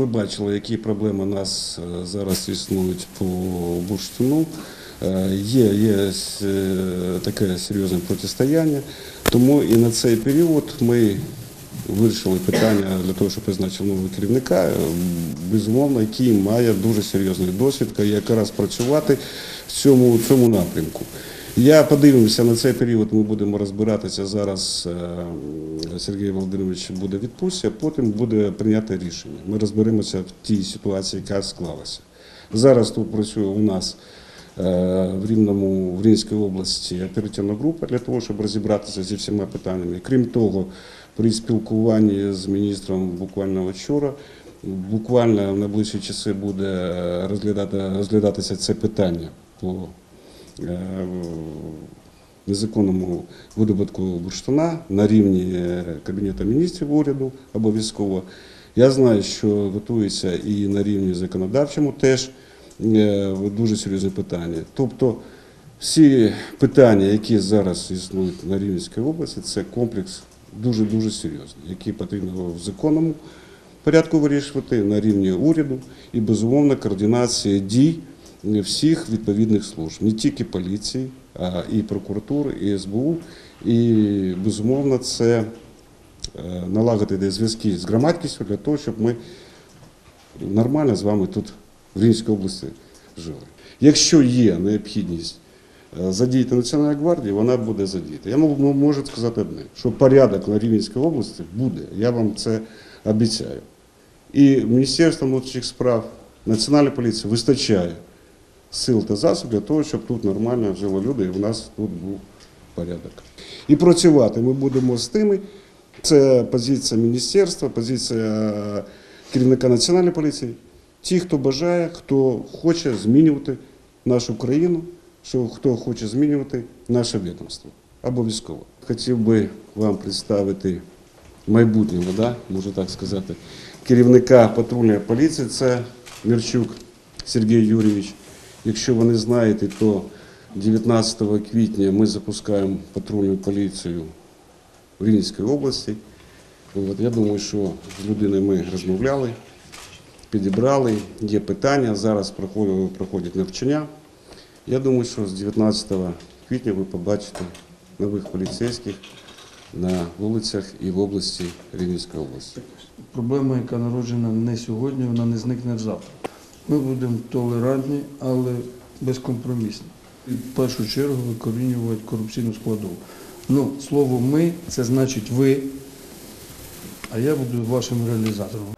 Ми бачили, які проблеми у нас е, зараз існують по бурштину. Е, Є, є е, таке серйозне протистояння, тому і на цей період ми вирішили питання для того, щоб призначити нового керівника, безумовно, який має дуже серйозний досвід, якраз працювати в цьому, в цьому напрямку. Я подивимося на цей період. Ми будемо розбиратися зараз. е, Сергій Володимирович буде відпустці, а потім буде прийняти рішення. Ми розберемося в тій ситуації, яка склалася. Зараз тут працює у нас е, в Рівному, в Рівненській області оперативна група для того, щоб розібратися зі всіма питаннями. Крім того, при спілкуванні з міністром буквально вчора. Буквально в найближчі часи буде розглядати, розглядатися це питання по е, незаконному видобутку бурштина на рівні е, Кабінету міністрів уряду обов'язково. Я знаю, що готується і на рівні законодавчому теж е, дуже серйозне питання. Тобто всі питання, які зараз існують на Рівненській області, це комплекс дуже-дуже серйозний, який потрібно в законному порядку вирішувати на рівні уряду і, безумовно, координація дій всіх відповідних служб, не тільки поліції, а і прокуратури, і СБУ. І, безумовно, це е, налагодити зв'язки з громадськістю для того, щоб ми нормально з вами тут в Рівненській області жили. Якщо є необхідність е, задіяти Національну гвардію, вона буде задіяти. Я можу- сказати одне, що порядок на Рівненській області буде, я вам це обіцяю. І Міністерство внутрішніх справ, Національна поліція вистачає сил та засобів для того, щоб тут нормально жили люди і в нас тут був порядок. І працювати ми будемо з тими. Це позиція міністерства, позиція е, керівника національної поліції. Ті, хто бажає, хто хоче змінювати нашу країну, що хто хоче змінювати наше відомство. Обов'язково. Хотів би вам представити майбутнього, да, можу так сказати, керівника патрульної поліції. Це Мірчук Сергій Юрійович. Якщо ви не знаєте, то 19 квітня ми запускаємо патрульну поліцію в Рівненській області. От, я думаю, що з людиною ми розмовляли, підібрали, є питання, зараз проходять, навчання. Я думаю, що з 19 квітня ви побачите нових поліцейських на вулицях і в області Рівненської області. Проблема, яка народжена не сьогодні, вона не зникне завтра. Ми будемо толерантні, але безкомпромісні. І в першу чергу викорінювати корупційну складову. Ну, слово ми це значить ви, а я буду вашим реалізатором.